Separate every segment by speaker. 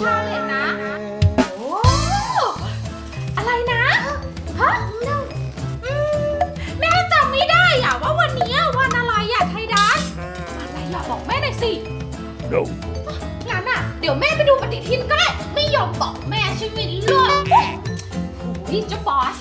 Speaker 1: ชาเลตนะ โอ้ อะไรนะฮะอืมแม่จำไม่ได้อะว่าวันนี้วันอะไรอะไทดัสวันอะไรอะบอกแม่หน่อยสิ
Speaker 2: No.
Speaker 1: งั้นอะเดี๋ยวแม่ไปดูปฏิทินก็ได้ ไม่ยอมบอกแม่ใช่ไหมลูกโอ้ยเจ้าบอส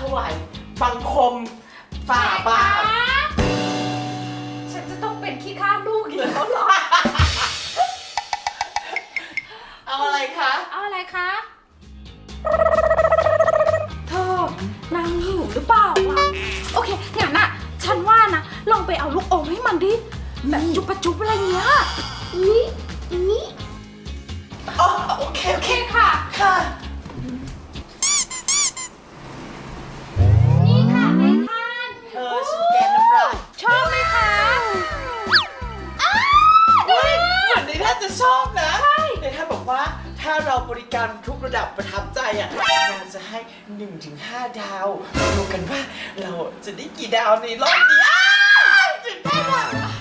Speaker 3: ถวายบังคมฝ่าบาท
Speaker 1: ฉันจะต้องเป็นขี้ข้าลูกอีกแล้วเหรอ
Speaker 3: เอาอะไรคะ
Speaker 1: เอาอะไรคะ เธอนางหิวหรือเปล่าวะโอเคงั้นอะฉันว่านะ ลองไปเอาลูกอมให้มันดิ แบบจุบปะจุบอะไรเงี้ย
Speaker 4: นี่นี่
Speaker 3: อ๋อโอเค โอ
Speaker 1: โอ
Speaker 3: เค
Speaker 1: เคค่ะ
Speaker 3: ค่ะ การทุกระดับประทับใจอะนางจะให้1นถึงห้าดาวดูกันว่าเราจะได้กี่ดาวในรอบนี้อ้าวถึงได้นอะ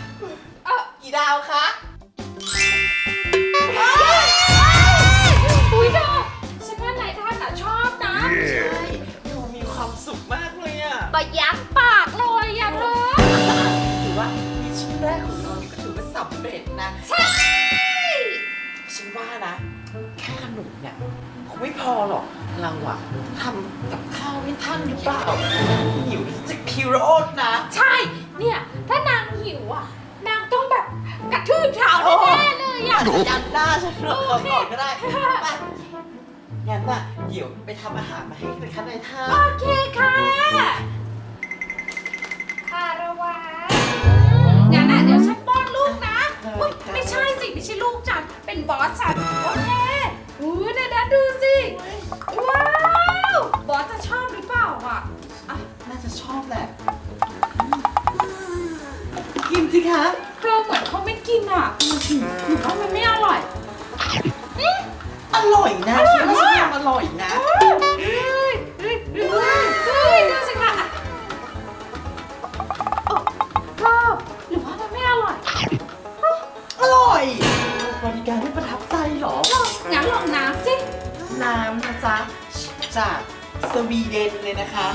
Speaker 1: เออ
Speaker 3: กี่ดาวคะ
Speaker 1: อุ้ยเธอฉันว่าในท่านอะชอบนะ
Speaker 3: ใช่
Speaker 2: Yeah.
Speaker 3: ดูมีความสุขมากเลยอะ
Speaker 1: ประยัดปากเลยอย่าเธอ
Speaker 3: ถือว่ามิชชั่นแรกของเรานี่ก็ถือว่าสำเร็จนะ
Speaker 1: ใช่
Speaker 3: ฉันว่านะ แค่ขนมเนี่ยคงไม่พอหรอก เราอะทำกับข้าวให้ท่านหรือเปล่าหิวจะคิวโรดนะ
Speaker 1: ใช่ เนี่ย ถ้านางหิวอะ นางต้องแบบกระทืบเท้าแน่ๆเลยอะ
Speaker 3: ยันหน้าฉันหรอกก่อนก็ได้ไปงั้นน่ะเดี๋ยวไปทำอาหารมาให้เลยค่ะนายท่า
Speaker 1: โอเคค่ะคาราวะงั้นอะเดี๋ยวฉันป้อนลูกนะอุ๊ยไม่ใช่สิ ไม่ใช่ลูกฉัน เป็นบอสฉันโอเคอู้เดี๋ยวนะดูสิ ว้าว บอสจะชอบหรือเปล่าอะ
Speaker 3: อะน่าจะชอบแหละกินสิคะ
Speaker 1: เธอเหมือนเขาไม่กินอะหนูว่ามันไม่อร่อย
Speaker 3: อร่อยนะ
Speaker 1: อร่อย
Speaker 3: คิดว่าฉัน
Speaker 1: มาก
Speaker 3: ทำอร่อยนะ
Speaker 1: เองน้ำสิ
Speaker 3: น้ำนะจ๊ะจากสวีเดนเลยนะคะ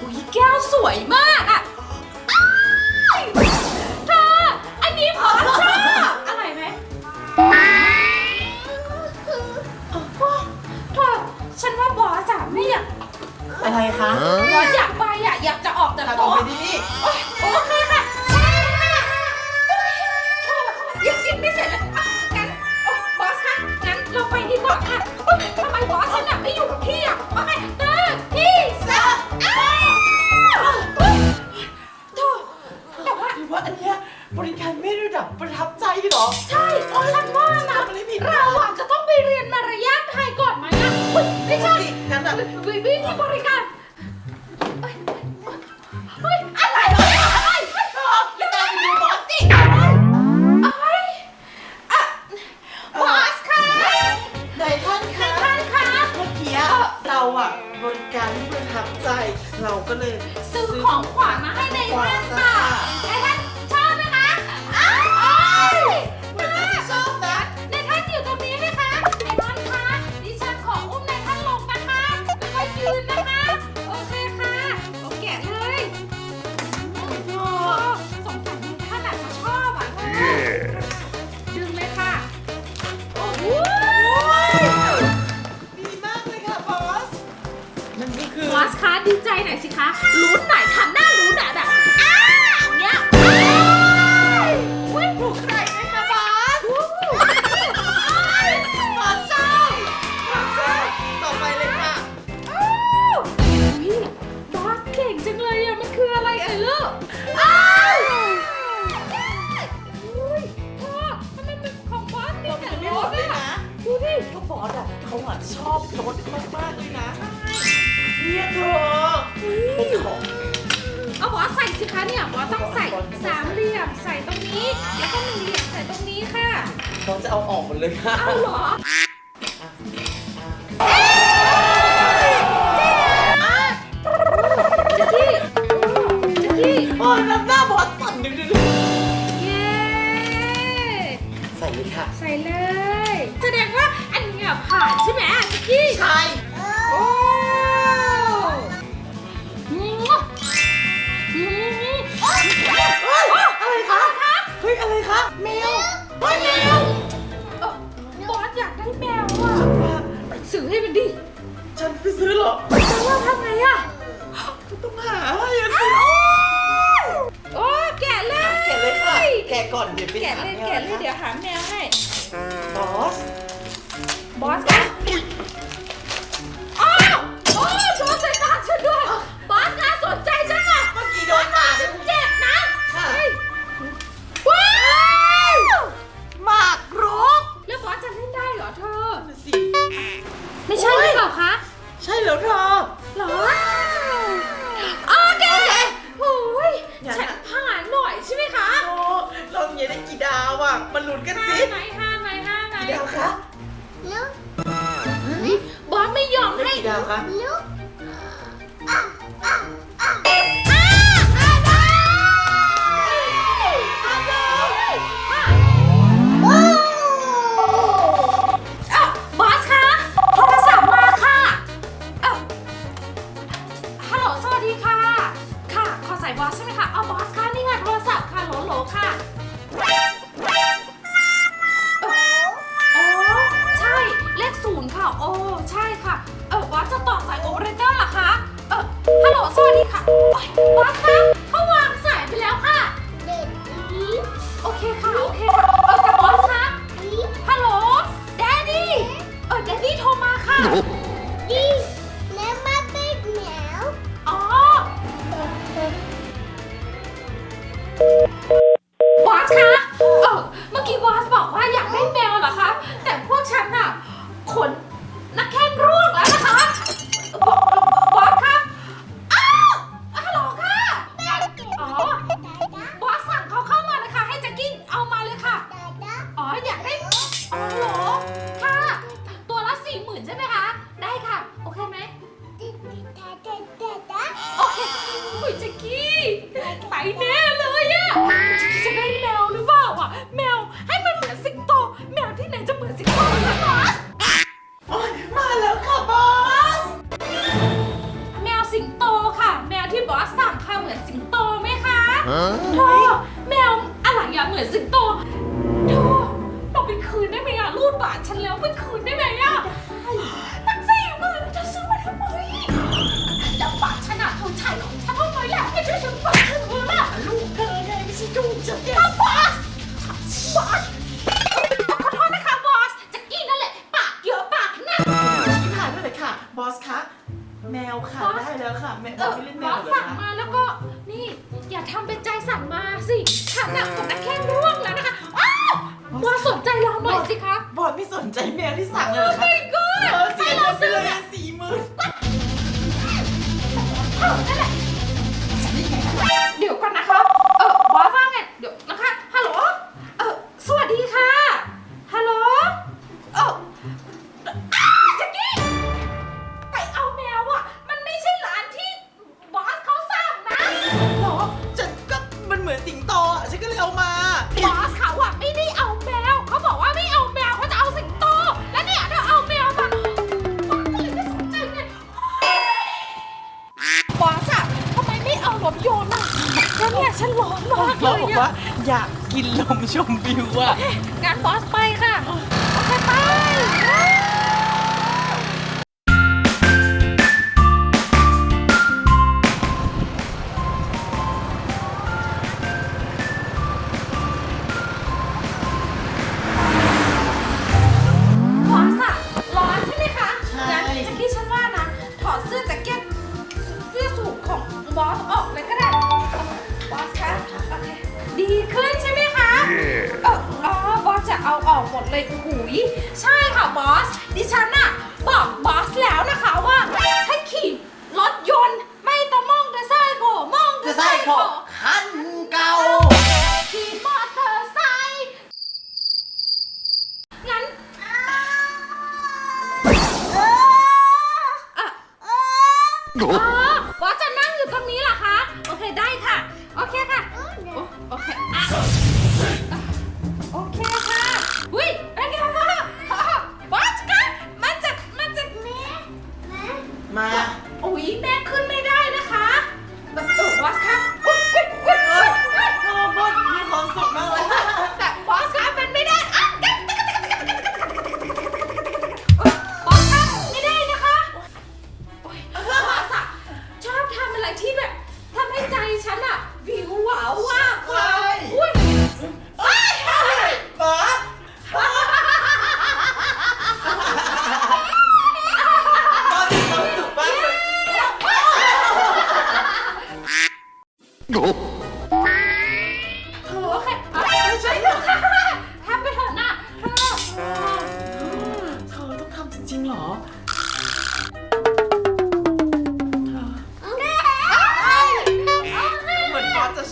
Speaker 1: อุ้ยแก้วสวยมากอะอ้ายเธออันนี้พอชอบอร่อยไหมเธอฉันว่าบอสอะไม่อยาก
Speaker 3: อะไรคะ
Speaker 1: บอสอยากไปอะอยากจะออกจาก
Speaker 3: ทำออก
Speaker 1: โต๊ะ
Speaker 3: ไปที่นี่
Speaker 1: โอ๊ยโอเค ทำไมหัวฉันอะไม่อยู่กับที่อะ
Speaker 3: ทำไมื้
Speaker 1: อของขวัญมาให้ในบ้า
Speaker 3: น
Speaker 1: ค่ะ ห
Speaker 3: น่อ
Speaker 1: ยสิคะลุ้นหน่อย เขา
Speaker 3: จะเอาออก
Speaker 1: หม
Speaker 3: ดเลยค่ะ
Speaker 1: เอาเหรอจิกกจิกก
Speaker 3: โอ้หน้าบอสสั่นดึดึ
Speaker 1: เย้
Speaker 3: ใส่เลยค่ะ
Speaker 1: ใส่เลย แสดงว่าอันนี้ผ่านใช่ไหมจิกกี้
Speaker 3: ใช่
Speaker 1: สือให้มันดิ
Speaker 3: ฉันไปซื้อหรอก
Speaker 1: แล้ว่าทำไงอะ
Speaker 3: ต้องหาให้สิ
Speaker 1: โอ้แกะเลย
Speaker 3: แกะเลยค่ะแกะก่อนเดี๋ยวไปหาแมว
Speaker 1: แกะเลยเดี๋ยวหาแมวให้
Speaker 3: บอส
Speaker 1: บอสอ้าวโอ้
Speaker 3: โดน
Speaker 1: ใส่ตาฉัน
Speaker 3: ด้
Speaker 1: วย บอสคะสนใจ สายบอสใช่ไหมคะเอาบอส
Speaker 3: ค่ะ
Speaker 1: นี่ไงโทรศั แมวค่ะ
Speaker 3: ได้แล้วค่ะแมว
Speaker 1: เออ
Speaker 3: ไล่นแม
Speaker 1: อ
Speaker 3: ว
Speaker 1: สั่งมาแล้วก็นี่อย่าทำเป็นใจสั่งมาสิขาหนักกับนักแข้งร่วงแล้วนะคะอ้าวบอสสนใจเราหน่อยสิคะ
Speaker 3: บอดไม่สนใจแมวที่สั่งเลยเหรอคะ
Speaker 1: ไม่ก็
Speaker 3: เออเสีใยเราซื้อเลยสี่หมื่นเท่า
Speaker 1: นั่นแหละเดี๋ยวก่อนนะคะ หรอ
Speaker 3: ฉันก็มันเหมือนสิงโตอะฉันก็เลยเอามา
Speaker 1: บอสเขาอะไม่ได้เอาแมวเขาบอกว่าไม่เอาแมวเขาจะเอาสิงโต แล้วเนี่ยเราเอาแมวมาบอสก็เลยไม่สนใจไงบอสอะทำไมไม่เอารถยนต์อะแล้วนี่ฉันร้อนมากเลเรายบอกว่าอะ
Speaker 3: อ
Speaker 1: ยา
Speaker 3: ก
Speaker 1: กินลมชมวิวอะ
Speaker 3: งานบอสไป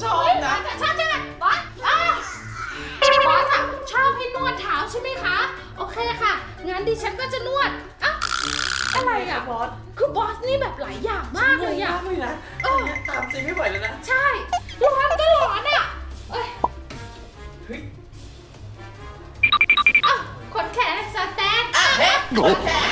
Speaker 3: ชอบนะ
Speaker 1: ชอบใช่ไหมบอสอะบอสอะชอบให้นวดเท้าใช่ไหมคะ โอเคค่ะ งั้นดิฉันก็จะนวดอะอะไรอะ
Speaker 3: บอส
Speaker 1: คือบอสนี่แบบหลายอย่างมากเลยอะ
Speaker 3: ไม่นะ
Speaker 1: เออ
Speaker 3: ตามซีไม่ไหวแล้วนะ
Speaker 1: ใช่ ร้อนก็ร้อนอะเฮ้
Speaker 3: ย
Speaker 1: อ้าวขนแขนนะเแขน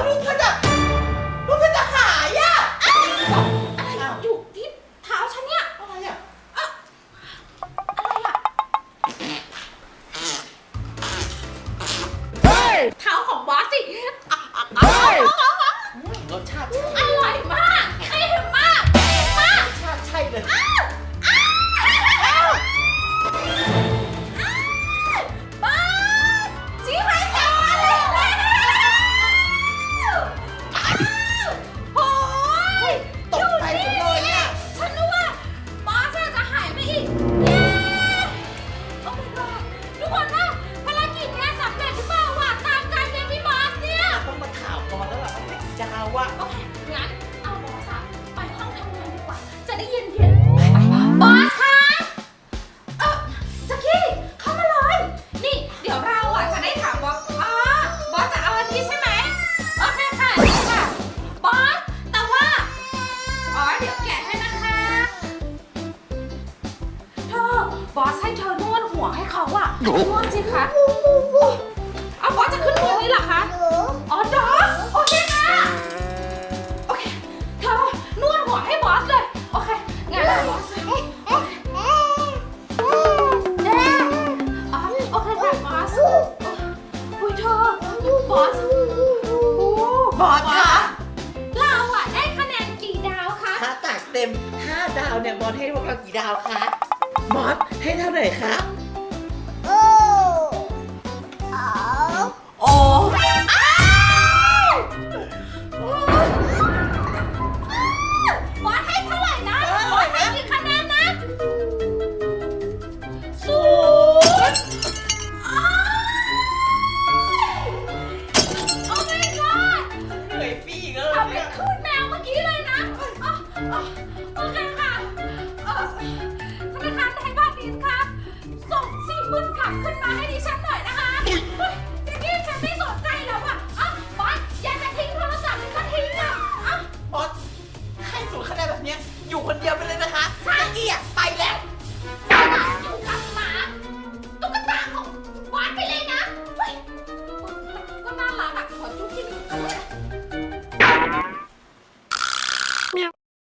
Speaker 1: 얼른 가자. บอสโอ้บอสคะ
Speaker 4: เรา
Speaker 1: อะได้คะแนนกี่ดาวคะ
Speaker 3: ถ้าจากเต็ม 5 ดาวเนี่ยบอสให้พวกเรากี่ดาวคะบอสให้เท่าไหร่คะ ฟรีอีกแล้ว
Speaker 1: ทำเป็นขึ้นแมวเมื่อกี้เลยนะอะอะโอเคค่ะเอ่อธนาคารไทยพาณิชย์ครับส่งสี่หมื่นกลับขึ้นมาให้ดิฉันหน่อยนะคะ